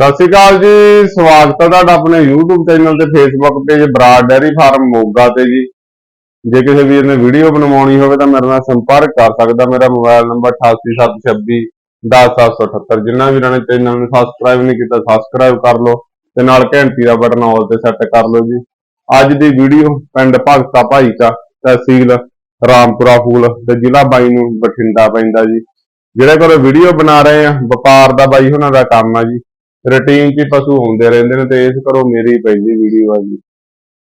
ਸਤਿ ਸ਼੍ਰੀ ਅਕਾਲ ਜੀ, ਸਵਾਗਤ ਹੈ ਤੁਹਾਡਾ ਆਪਣੇ YouTube ਚੈਨਲ ਤੇ Facebook page Brar dairy farm Moga ਤੇ ਜੀ। ਜੇ ਕਿਸੇ ਵੀਰ ਨੇ ਵੀਡੀਓ ਬਣਵਾਉਣੀ ਹੋਵੇ ਤਾਂ ਮੇਰੇ ਨਾਲ ਸੰਪਰਕ ਕਰ ਸਕਦਾ, ਮੇਰਾ ਮੋਬਾਈਲ ਨੰਬਰ 8876 10778 ਜਿਨ੍ਹਾਂ ਵੀਰਾਂ ਨੇ ਚੈਨਲ ਨੂੰ ਸਬਸਕ੍ਰਾਈਬ ਨਹੀਂ ਕੀਤਾ ਸਬਸਕ੍ਰਾਈਬ ਕਰ ਲਓ ਤੇ ਨਾਲ ਘੰਟੀ ਦਾ ਬਟਨ ਆਲ ਤੇ ਸੈੱਟ ਕਰ ਲਓ ਜੀ। ਅੱਜ ਦੀ ਵੀਡੀਓ ਪਿੰਡ ਭਗਤਾ ਭਾਈ ਤਹਿਸੀਲ ਰਾਮਪੁਰਾ ਫੂਲ ਤੇ ਜ਼ਿਲ੍ਹਾ ਬਾਈ ਨੂੰ ਬਠਿੰਡਾ ਪੈਂਦਾ ਜੀ। ਜਿਹੜੇ ਕੋਲ ਵੀਡੀਓ ਬਣਾ ਰਹੇ ਆ, ਵਪਾਰ ਦਾ ਬਾਈ ਉਹਨਾਂ ਦਾ ਕੰਮ ਆ ਜੀ। ਰੁਟੀਨ 'ਚ ਪਸ਼ੂ ਹੁੰਦੇ ਰਹਿੰਦੇ ਨੇ ਤੇ ਇਸ ਕਰੋ ਮੇਰੀ ਪਹਿਲੀ ਵੀਡੀਓ ਆ ਜੀ।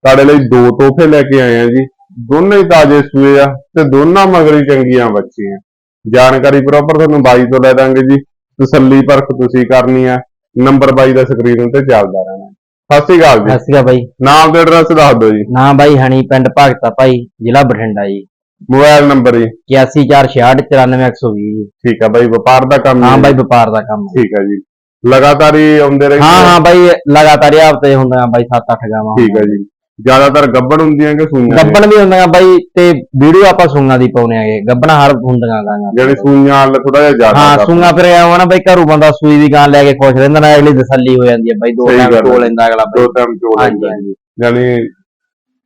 ਤੁਹਾਡੇ ਲਈ ਦੋ ਤੋਹਫੇ ਲੈ ਕੇ ਆਏ ਆ ਜੀ। ਦੋਨੇ ਤਾਜ਼ੇ ਸੂਏ ਆ ਤੇ ਦੋਨਾਂ ਮਗਰੀ ਚੰਗੀਆਂ ਬੱਚੀਆਂ। ਜਾਣਕਾਰੀ ਪ੍ਰੋਪਰ ਤੁਹਾਨੂੰ ਬਾਈ ਤੋਂ ਲੈ ਦਾਂਗੇ ਜੀ। ਤਸੱਲੀ ਪਰਖ ਤੁਸੀਂ ਕਰਨੀ ਆ। ਨੰਬਰ ਬਾਈ ਦਾ ਸਕਰੀਨ ਉੱਤੇ ਚੱਲਦਾ ਰਹਿਣਾ। ਸਤਿ ਸ਼੍ਰੀ ਅਕਾਲ ਜੀ। ਸਤਿ ਸ਼੍ਰੀ ਅਕਾਲ ਬਾਈ। ਨਾਮ ਤੇ ਐਡਰੈਸ ਦੱਸ ਦਿਓ ਜੀ। ਨਾਂ ਬਾਈ ਹਣੀ ਪਿੰਡ ਭਗਤਾ ਭਾਈ ਜ਼ਿਲ੍ਹਾ ਬਠਿੰਡਾ ਜੀ। ਮੋਬਾਈਲ ਨੰਬਰ ਜੀ। 8446694120 ਜੀ। ਠੀਕ ਆ ਬਾਈ ਵਪਾਰ ਦਾ ਕੰਮ ਹਾਂ। ਬਾਈ ਵਪਾਰ ਦਾ ਕੰਮ। ਠੀਕ ਆ ਜੀ। ਲਗਾਤਾਰ ਹੀ ਆਉਂਦੇ ਰਹਿੰਦੇ ਹਾਂ? ਹਾਂ ਬਾਈ ਲਗਾਤਾਰ ਇਹ ਹਫ਼ਤੇ ਹੁੰਦੀਆਂ ਬਾਈ 7-8 ਗਾਵਾਂ ਠੀਕ ਆ ਜੀ ਜ਼ਿਆਦਾਤਰ ਗੱਬੜ ਹੁੰਦੀਆਂ ਕਿ ਸੂਈਆਂ? ਗੱਬਣ ਵੀ ਹੁੰਦੀਆਂ ਬਾਈ ਤੇ ਵੀਡੀਓ ਆਪਾਂ ਸੂਆਂ ਦੀ ਪਾਉਣੇ ਆਗੇ ਗੱਬਣਾ ਹਰ ਹੁੰਦੀਆਂ ਗਾਵਾਂ ਜਿਹੜੇ ਸੂਈਆਂ ਵਾਲ ਥੋੜਾ ਜਿਹਾ ਜ਼ਿਆਦਾ ਹਾਂ। ਸੂਆਂ ਫਿਰ ਆਉਣਾ ਬਾਈ ਘਰੋਂ ਬੰਦਾ ਸੂਈ ਦੀ ਗਾਂ ਲੈ ਕੇ ਖੁਸ਼ ਰਹਿੰਦਾ ਨਾ ਅਗਲੀ ਤਸੱਲੀ ਹੋ ਜਾਂਦੀ ਹੈ ਬਾਈ ਦੋ ਟਾਈਮ ਹੈ। ਕੋਲ ਲੈਂਦਾ ਅਗਲਾ ਦੋ ਟਾਈਮ ਹਾਂਜੀ, ਲੈਂਦਾ ਯਾਨੀ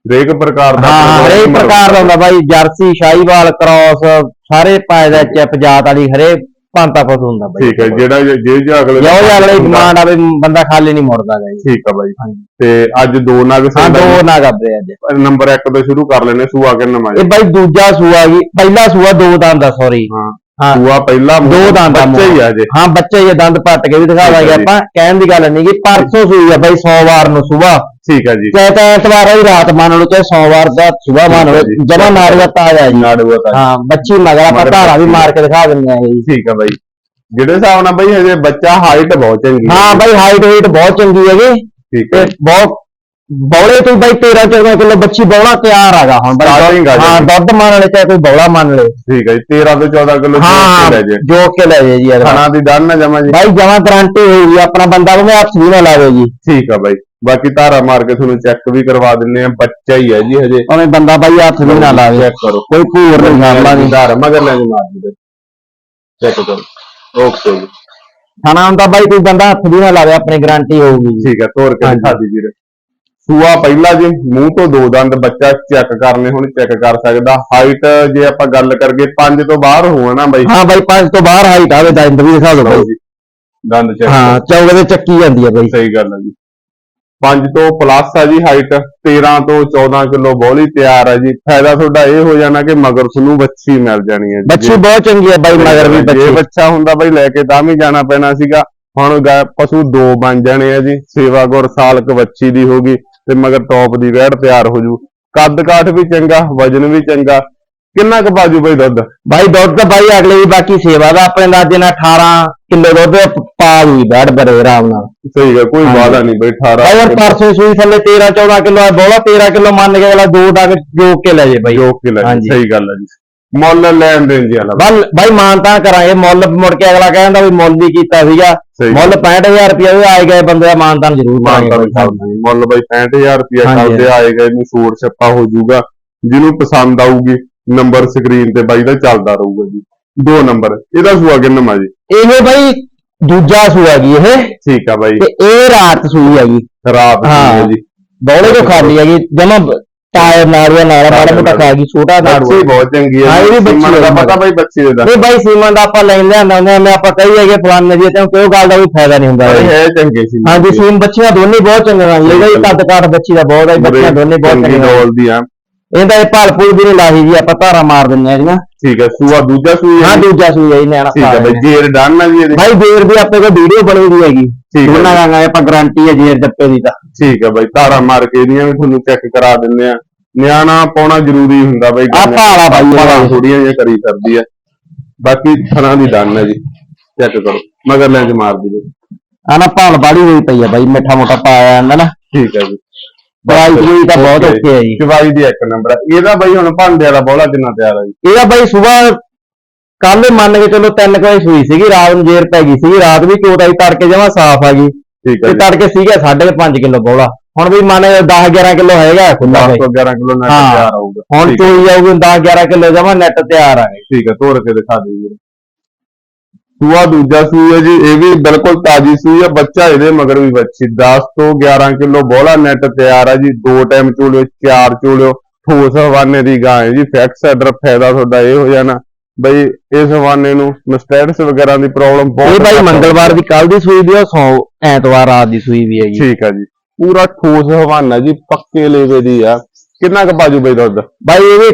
ਹਰੇਕ ਪ੍ਰਕਾਰ ਦਾ ਹਾਂ ਹਾਂ, ਹਰੇਕ ਪ੍ਰਕਾਰ ਦਾ ਹੁੰਦਾ ਬਾਈ ਜਰਸੀ ਸ਼ਾਹੀਵਾਲ ਕ੍ਰਾਸ ਸਾਰੇ ਪਾਏ ਦਾ ਚਿਪ ਜਾਤ ਵਾਲੀ ਹਰੇਕ ਭਾਂਤਾ ਪਸ਼ੂ ਹੁੰਦਾ ਬਾਈ। ਠੀਕ ਹੈ ਜਿਹੜਾ ਜੇ ਜੇ ਅਗਲੇ ਜੋ ਅਗਲੇ ਡਿਮਾਂਡ ਆਵੇ ਬੰਦਾ ਖਾਲੀ ਨਹੀਂ ਮੁੜਦਾ ਗਾ ਜੀ। ਠੀਕ ਆ ਬਾਈ। ਤੇ ਅੱਜ ਦੋ ਨਗ ਹਾਂ ਦੋ ਨਾ ਗੱਬੇ ਅੱਜ। ਨੰਬਰ 1 ਤੋਂ ਸ਼ੁਰੂ ਕਰ ਲੈਨੇ ਸੂਆ ਕਿੰਨਾ ਮਾਜ ਇਹ ਬਾਈ ਦੂਜਾ ਸੂਆ ਜੀ ਪਹਿਲਾ ਸੂਆ ਦੋ ਦਾ ਸੌਰੀ ਹਾਂ। ਹਾਂ ਸੂਆ ਪਹਿਲਾ ਦੋ ਦੰਦ ਬੱਚਾ ਹੀ ਆ ਜੇ। ਹਾਂ ਬੱਚੇ ਇਹ ਦੰਦ ਪੱਟ ਕੇ ਵੀ ਦਿਖਾਵਾਂਗੇ ਠੀਕ ਹੈ ਜੀ। ਆਪਾਂ। ਕਹਿਣ ਦੀ ਗੱਲ ਨਹੀਂ ਕਿ ਪਰਸੋਂ ਸੂਈ ਆ ਬਾਈ ਸੋਮਵਾਰ ਨੂੰ ਸਵੇਰ ਠੀਕ ਆ ਜੀ। ਚਾਹੇ ਤਾਂ ਐਤਵਾਰ ਦੀ ਰਾਤ ਮੰਨ ਲਓ ਚਾਹੇ ਸੋਮਵਾਰ ਦਾ ਸਵੇਰ ਮੰਨ ਲਓ ਠੀਕ ਹੈ ਜੀ। ਜਮਾ ਨਾੜੂਆ ਤਾਜ਼ਾ ਜੀ। ਨਾੜੂਆ ਤਾਂ ਹਾਂ ਬੱਚੀ ਮਗਰ ਆਪਾਂ ਮਗਰ ਧਾਰਾ ਵੀ ਬੱਚੀ। ਮਾਰ ਕੇ ਦਿਖਾ ਦਿੰਦੇ ਆ ਜੀ। ਠੀਕ ਆ ਬਾਈ। ਜਿਹੜੇ ਹਿਸਾਬ ਨਾਲ ਬਾਈ ਹਜੇ ਬੱਚਾ ਹਾਈਟ ਬਹੁਤ ਚੰਗੀ ਹੈ। ਹਾਂ ਬਾਈ ਹਾਈਟ ਵੇਟ ਬਹੁਤ ਚੰਗੀ ਹੈਗੀ ਠੀਕ ਤੇ ਹੈ ਬਹੁਤ ਬੌਲੇ ਤੋਂ ਬਾਈ 13 14 ਕਿਲੋ ਬੱਚੀ ਬੌਲਾ ਤਿਆਰ ਹੈਗਾ ਹੁਣ ਬਾਈ। Starting ਆ ਹਾਂ ਜੀ। ਦੁੱਧ ਮੰਨ ਲੈ ਚਾਹੇ ਕੋਈ ਬੌਲਾ ਮੰਨ ਲੈ। ਠੀਕ ਹੈ ਜੀ 13 ਤੋਂ 14 ਕਿਲੋ ਹਾਂ ਲੈ ਜੇ। ਜੋ ਕੇ ਲੈ ਜੇ ਜੀ ਖਾਣਾ ਦੀ ਡਨ ਨਾ ਜਮਾ ਜੀ। ਬਾਈ ਜਮਾ ਗਾਰੰਟੀ ਹੋਈ ਆਪਣਾ ਬੰਦਾ ਭਾਵੇਂ ਹੱਥ ਵੀ ਨਾ ਲਾਵੇ ਜੀ। ਠੀਕ ਆ ਬਾਈ। ਬਾਕੀ ਧਾਰਾ ਮਾਰ ਕੇ ਤੁਹਾਨੂੰ ਚੈੱਕ ਵੀ ਕਰਵਾ ਦਿੰਨੇ ਆ ਬੱਚਾ ਹੀ ਹੈ ਜੀ ਹਜੇ। ਭਾਵੇਂ ਬੰਦਾ ਬਾਈ ਹੱਥ ਵੀ ਨਾ ਲਾਵੇ ਚੈੱਕ ਕਰੋ। ਕੋਈ ਭੂਰ ਨਹੀਂ ਕਰਦਾ ਨਹੀਂ ਧਾਰਾ ਮਗਰ ਲੈ ਕੇ ਮਾਰ ਦੇ ਚੈੱਕ ਕਰੋ। ਓਕੇ ਜੀ। ਖਾਣਾ ਹੁੰਦਾ ਬਾਈ ਕੋਈ ਬੰਦਾ ਹੱਥ ਵੀ ਨਾ ਲਾਵੇ ਆਪਣੀ ਗਾਰੰਟੀ ਹੋਊਗੀ ਜੀ। ਠੀਕ ਹੈ ਤੋਰ ਕੇ। ਦਿਖਾ ਦੀ ਵੀਰੇ। ਸੂਆ ਪਹਿਲਾ ਜੀ ਮੂੰਹ ਤੋਂ ਦੋ ਦੰਦ ਬੱਚਾ ਚੈੱਕ ਕਰਨੇ ਹੁਣ ਚੈੱਕ ਕਰ ਸਕਦਾ। ਹਾਈਟ ਜੇ ਆਪਾਂ ਗੱਲ ਕਰਗੇ 5 ਤੋਂ ਬਾਹਰ ਹੋਣਾ ਨਾ ਬਾਈ? ਹਾਂ ਬਾਈ ਪੰਜ ਤੋਂ ਬਾਹਰ ਹਾਈਟ ਆਵੇ ਦੰਦ ਵੀ ਦਿਖਾ ਦਿਓ ਬਾਈ। ਦੰਦ ਚੈੱਕ ਹਾਂ ਚੌਕ ਦੇ ਚੱਕੀ ਜਾਂਦੀ ਹੈ ਬਾਈ। ਸਹੀ ਗੱਲ ਹੈ ਜੀ। 5 ਤੋਂ ਪਲੱਸ ਆ ਜੀ ਹਾਈਟ 13 ਤੋਂ 14 ਕਿਲੋ ਬੋਲੀ ਤਿਆਰ ਹੈ ਜੀ। ਫਾਇਦਾ ਤੁਹਾਡਾ ਇਹ ਹੋ ਜਾਣਾ ਕਿ ਮਗਰ ਤੁਹਾਨੂੰ ਬੱਚੀ ਮਿਲ ਜਾਣੀ ਹੈ ਜੀ। ਬੱਚੀ ਬਹੁਤ ਚੰਗੀ ਹੈ ਬਾਈ ਮਗਰ ਵੀ ਜੇ ਬੱਚੀ ਬੱਚਾ ਹੁੰਦਾ ਬਾਈ ਲੈ ਕੇ ਤਾਂ ਵੀ ਜਾਣਾ ਪੈਣਾ ਸੀਗਾ। ਹੁਣ ਪਸ਼ੂ ਦੋ ਬਣ ਜਾਣੇ ਆ ਜੀ। ਸੇਵਾ ਗੁਰ ਸਾਲਕ ਬੱਚੀ ਦੀ ਹੋਗੀ ਤੇ ਮਗਰ ਟੌਪ ਦੀ ਵੈੜ ਤਿਆਰ ਹੋ ਜੂ। ਕੱਦ ਕਾਠ ਵੀ ਚੰਗਾ ਵਜਨ ਵੀ ਚੰਗਾ। ਕਿੰਨਾ ਕੁ ਬਾਜੂ ਬਾਈ ਦੁੱਧ? ਬਾਈ ਦੁੱਧ ਤਾਂ ਬਾਈ ਅਗਲੇ ਦੀ ਬਾਕੀ ਸੇਵਾ ਦਾ ਆਪਣੇ ਅੰਦਾਜ਼ੇ ਨਾਲ 18 ਕਿਲੋ ਦੁੱਧ ਪਾ ਦੂਗੀ ਬੈੜ ਬੜੇ ਆਰਾਮ ਨਾਲ। ਸਹੀ ਹੈ ਕੋਈ। ਵਾਦਾ ਨਹੀਂ ਬਈ 18 ਬਾਈ ਹੁਣ ਪਰਸੋਂ ਸੂਈ ਥੱਲੇ 13 14 ਕਿਲੋ ਹੈ ਬੋਲਾ 13 ਕਿਲੋ ਮੰਨ ਕੇ ਅਗਲਾ ਦੋ ਡੰਗ ਜੋਕ ਕੇ ਲੈ ਜੇ ਬਾਈ। ਜੋਕ ਕੇ ਲੈ। ਸਹੀ ਗੱਲ ਹੈ ਜੀ। ਮੁੱਲ ਲੈਣ ਦੇਣ ਜੀ ਵਾਲਾ ਬਾਈ ਬਾਈ ਮਾਨਤਾ ਕਰਾਂਗੇ ਮੁੱਲ ਮੁੜ ਕੇ ਅਗਲਾ ਕਹਿੰਦਾ ਵੀ ਮੁੱਲ ਵੀ ਕੀਤਾ ਸੀਗਾ। ਸਹੀ। ਮੁੱਲ 65000 ਰੁਪਏ ਵੀ ਆਏ ਗਏ ਬੰਦੇ ਦਾ ਮਾਨਤਾਨ ਜ਼ਰੂਰ ਮਾਨਤਾ ਕਰਾਂਗੇ ਵੀ ਚੱਲਦਾ ਜੀ। ਮੁੱਲ ਬਾਈ 65000 ਰੁਪਇਆ ਹਾਂਜੀ। ਚੱਲਦੇ ਆਏਗਾ ਇਹਨੂੰ ਸੂਰ ਛੱਪਾ ਹੋ ਜਾਊਗਾ। ਜਿਹਨੂੰ ਪਸੰਦ ਆਊਗੀ ਨੰਬਰ ਸਕਰੀਨ ਤੇ ਬਾਈ ਦਾ ਚੱਲਦਾ ਰਹੂਗਾ ਜੀ। ਦੋ ਨੰਬਰ ਇਹਦਾ ਸੂਆ ਕਿੰਨਾ ਜੀ? ਇਹ ਬਾਈ ਦੂਜਾ ਸੂਆ ਜੀ ਇਹ। ਠੀਕ ਆ ਬਾਈ। ਤੇ ਇਹ ਰਾਤ ਸੂਈ ਹੈਗੀ। ਰਾਤ ਹੈ ਹਾਂ। ਜੀ। ਬੌਲੇ ਤੋਂ ਖਾਲੀ ਹੈਗੀ। ਜਮਾ ਟਾਇਰ ਨਾੜੂਆ ਨਾਲ ਮਾੜਾ ਮੋਟਾ ਖਾ ਗਈ ਛੋਟਾ ਨਾੜੂਆ ਬੱਚੀ ਬਹੁਤ ਚੰਗੀ ਹੈ ਹਾਂ, ਇਹ ਵੀ ਬੱਚੀ ਸੀਮਨ ਦਾ ਹੈ। ਪਤਾ ਬਾਈ ਬੱਚੀ ਦਾ। ਇਹ ਬਾਈ ਸੀਮਨ ਦਾ ਆਪਾਂ ਲੈਂਦੇ ਆਂਦਾ ਹੁੰਦੇ ਮੈਂ ਆਪਾਂ ਕਹੀ ਹੈਗੇ ਫਲਾਣੇ ਜੀ ਤੇ ਕਿਉਂ ਗੱਲ ਦਾ ਕੋਈ ਫਾਇਦਾ ਨਹੀਂ ਹੁੰਦਾ ਇਹ ਹੈ ਚੰਗੇ ਸੀ ਹਾਂਜੀ ਸੀਮ ਬੱਚੀਆਂ ਦੋਨੇ ਬਹੁਤ ਚੰਗੀਆਂ ਨੇ। ਇਹਦਾ ਹੀ ਕੱਦ ਕਾਠ ਬੱਚੀ ਦਾ ਬਹੁਤ ਹੈ ਬੱਚੀਆਂ ਦੋਨੇ ਬਹੁਤ ਚੰਗੀ ਚੰਗੀਆਂ ਡੋਲ ਦੀ ਆ। ਇਹਦਾ ਇਹ ਭਲ ਫੁੱਲ ਵੀ ਨਹੀਂ ਲਾਹੀ ਜੀ ਆਪਾਂ ਧਾਰਾ ਮਾਰ ਦਿੰਦੇ ਆ ਇਹਦੀਆਂ ਠੀਕ ਹੈ ਸੂਆ ਦੂਜਾ ਸੂਈ ਹਾਂ? ਦੂਜਾ ਸੂਈ ਹੈ ਜੀ ਨਿਆਣਾ ਠੀਕ ਹੈ ਬਾਈ ਜੇਰ ਨਾ ਜੀ ਇਹਦੀ। ਭਾਈ ਦੇਰ ਦੀ ਆਪਣੇ ਕੋਲ ਵੀਡੀਓ ਬਣੀ ਹੋਈ ਹੈਗੀ। ਠੀਕ ਹੈ ਗਾਂਗਾ ਆਪਾਂ ਗਾਰੰਟੀ ਹੈ ਜੇਰ ਜੱਪੇ ਦੀ ਤਾਂ। ਠੀਕ ਹੈ ਬਾਈ ਧਾਰਾ ਮਾਰ ਕੇ ਇਹਦੀਆਂ ਵੀ ਤੁਹਾਨੂੰ ਚੈੱਕ ਕਰਾ ਦਿੰਦੇ ਆ। ਨਿਆਣਾ ਪਾਉਣਾ ਜ਼ਰੂਰੀ ਹੁੰਦਾ ਬਾਈ ਆਹ ਭਾਲਾ ਬਾਈ। ਭਾਲਾ ਥੋੜੀਆਂ ਜਿਹੀਆਂ ਕਰੀ ਕਰਦੀ ਹੈ ਬਾਕੀ ਥਣਾ ਦੀ ਡਨ ਹੈ ਜੀ ਚੈੱਕ ਕਰੋ। ਮਗਰ ਲੈ ਕੇ ਮਾਰ ਦੀ ਆ ਨਾ ਭਾਲ ਬਾੜੀ ਹੋਈ ਪਈ ਹੈ ਬਾਈ ਮਿੱਠਾ ਮੋਟਾ ਪਾਇਆ ਜਾਂਦਾ ਨਾ। ਠੀਕ ਹੈ ਜੀ। ਦਵਾਈ ਦਵੂਈ ਤਾਂ ਬਹੁਤ. ਓਕੇ ਹੈ ਜੀ। ਚਵਾਈ ਦੀ ਇੱਕ ਨੰਬਰ ਇਹਦਾ ਬਾਈ ਹੁਣ ਭਾਂਡੇ ਵਾਲਾ ਬੋਲਾ ਕਿੰਨਾ ਤਿਆਰ ਹੈ ਜੀ? ਇਹਦਾ ਬਾਈ ਸਵੇਰ ਕੱਲ ਮੰਨ ਕੇ ਚਲੋ 3 ਵਜੇ ਸੂਈ ਸੀਗੀ ਰਾਤ ਨੂੰ ਜੇਰ ਪੈ ਗਈ ਸੀਗੀ ਰਾਤ ਵੀ ਚੋਤ ਆਈ ਤੜਕੇ ਜਮਾ ਸਾਫ਼ ਆ ਗਈ। ਠੀਕ ਹੈ ਤੇ ਤੜਕੇ ਸੀਗਾ 5.5 ਕਿਲੋ ਬੋਲਾ। ਹੁਣ ਵੀ ਮੰਨ 10 11 ਕਿਲੋ ਹੈਗਾ ਖੁੱਲਾ 10 ਤੋਂ 11 ਕਿਲੋ ਨੈਟ। ਤਿਆਰ ਆਊਗਾ ਹੁਣ ਚੋਈ ਜਾਊਗੀ 10 11 ਕਿਲੋ ਜਮਾ ਨੈਟ ਤਿਆਰ ਆ ਗਈ ਠੀਕ ਹੈ ਤੋੜ ਕੇ ਦਿਖਾ ਦੇ ਵੀਰੇ ਸੂਆ ਦੂਜਾ ਹੈ ਜੀ ਇਹ ਵੀ ਬਿਲਕੁਲ ਤਾਜੀ ਸੂਈ ਹੈ ਬੱਚਾ ਇਹਦੇ ਮਗਰ ਵੀ ਬੱਚੀ। 10 ਤੋਂ 11 ਕਿਲੋ ਬੋਲਾ ਨੈਟ ਤਿਆਰ ਹੈ ਜੀ ਦੋ ਟਾਈਮ ਚੋਲਿਓ ਚਾਰ ਚੋਲਿਓ। ਠੋਸ ਹਵਾਨੇ ਦੀ ਗਾਂ ਹੈ ਜੀ ਫੈਕਸ ਐਡਰ ਫਾਇਦਾ ਤੁਹਾਡਾ ਇਹ ਹੋ ਜਾਣਾ ਬਈ ਇਸ ਹਵਾਨੇ ਨੂੰ ਮਸਟੈਟਸ ਵਗੈਰਾ ਦੀ ਪ੍ਰੋਬਲਮ ਬਹੁਤ ਇਹ ਬਾਈ ਮੰਗਲਵਾਰ ਦੀ ਕੱਲ ਦੀ ਸੂਈ ਵੀ ਆ ਸੌ ਐਤਵਾਰ ਰਾਤ ਦੀ ਸੂਈ ਵੀ ਹੈਗੀ। ਠੀਕ ਹੈ ਜੀ। ਪੂਰਾ ਠੋਸ ਹਵਾਨਾ ਜੀ ਪੱਕੇ ਲੇਵੇ ਦੀ ਆ। ਕਿੰਨਾ ਕੁ ਪਾਜੂ ਬਈ ਦੁੱਧ? ਬਾਈ ਇਹ ਵੀ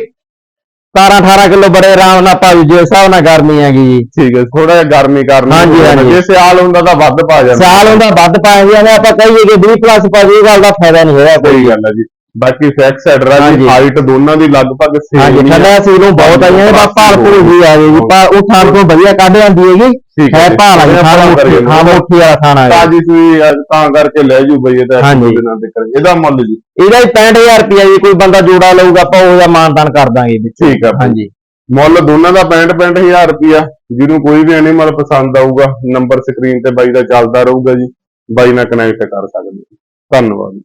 17 18 ਕਿਲੋ ਬੜੇ ਆਰਾਮ ਨਾਲ ਭਾਜੀ ਜੇ ਹਿਸਾਬ ਨਾਲ ਗਰਮੀ ਹੈਗੀ ਜੀ। ਠੀਕ ਹੈ ਥੋੜਾ ਜਿਹਾ ਗਰਮੀ ਕਰਨੀ ਹਾਂਜੀ, ਹਾਂਜੀ। ਜੇ ਸਿਆਲ ਹੁੰਦਾ ਤਾਂ ਵੱਧ ਪਾ ਜਾਂਦਾ। ਸਾਲ ਹੁੰਦਾ ਵੱਧ ਪਾਏ ਜਾਂਦੇ ਆਪਾਂ ਕਹੀਏ ਕਿ 20 ਪਲੱਸ ਪਾ ਜੀ ਇਹ ਗੱਲ ਦਾ ਫਾਇਦਾ ਨਹੀਂ ਹੋਇਆ ਕੋਈ। ਸਹੀ ਗੱਲ ਹੈ ਜੀ। ਬਾਕੀ ਫੈਕਸ ਐਡਰ ਜੀ ਹਾਂਜੀ। ਹਾਈਟ ਦੋਨਾਂ ਦੀ ਲਗਭਗ ਸੇਮ ਹਾਂਜੀ ਹੀ ਠੰਡਾ ਆ ਸੀਲੋਂ ਬਹੁਤ ਆਈਆਂ ਨੇ ਬਸ ਭਾਲ ਭੂਲ ਵੀ ਆ ਗਈ ਜੀ ਪਰ ਉਹ ਥਾਂ ਤੋਂ ਵਧੀਆ ਕੱਢ ਹੈਗੀ ਠੀਕ ਹੈ ਹੈ ਜੀ। ਭਾਲ ਵਾਲੀ ਥਾਂ ਮੁੱਠੀ। ਹਾਂ ਮੁੱਠੀ ਵਾਲਾ ਥਾਂ ਆ ਤਾਜੀ ਸੂਈ ਆ, ਤਾਂ ਕਰਕੇ ਲੈ ਜੂ ਬਈ ਇਹ ਤਾਂ ਇੱਕ ਹਾਂਜੀ। ਦੋ ਦਿਨਾਂ ਦੇ ਕਰੇ ਇਹਦਾ ਮੁੱਲ ਜੀ ਇਹਦਾ ਹੀ 65000 ਰੁਪਇਆ ਜੀ ਕੋਈ ਬੰਦਾ ਜੋੜਾ ਲਊਗਾ ਆਪਾਂ ਉਹਦਾ ਮਾਨਦਾਨ ਕਰ ਦਾਂਗੇ ਵਿੱਚ ਠੀਕ ਆ ਬਾਈ। ਹਾਂਜੀ ਮੁੱਲ ਦੋਨਾਂ ਦਾ 65 65000 ਰੁਪਿਆ ਜਿਹਨੂੰ ਕੋਈ ਵੀ ਐਨੀਮਲ ਪਸੰਦ ਆਊਗਾ ਨੰਬਰ ਸਕਰੀਨ ਤੇ ਬਾਈ ਦਾ ਚੱਲਦਾ ਰਹੂਗਾ ਜੀ ਬਾਈ ਨਾਲ ਕਨੈਕਟ ਕਰ ਸਕਦੇ ਹੋ। ਧੰਨਵਾਦ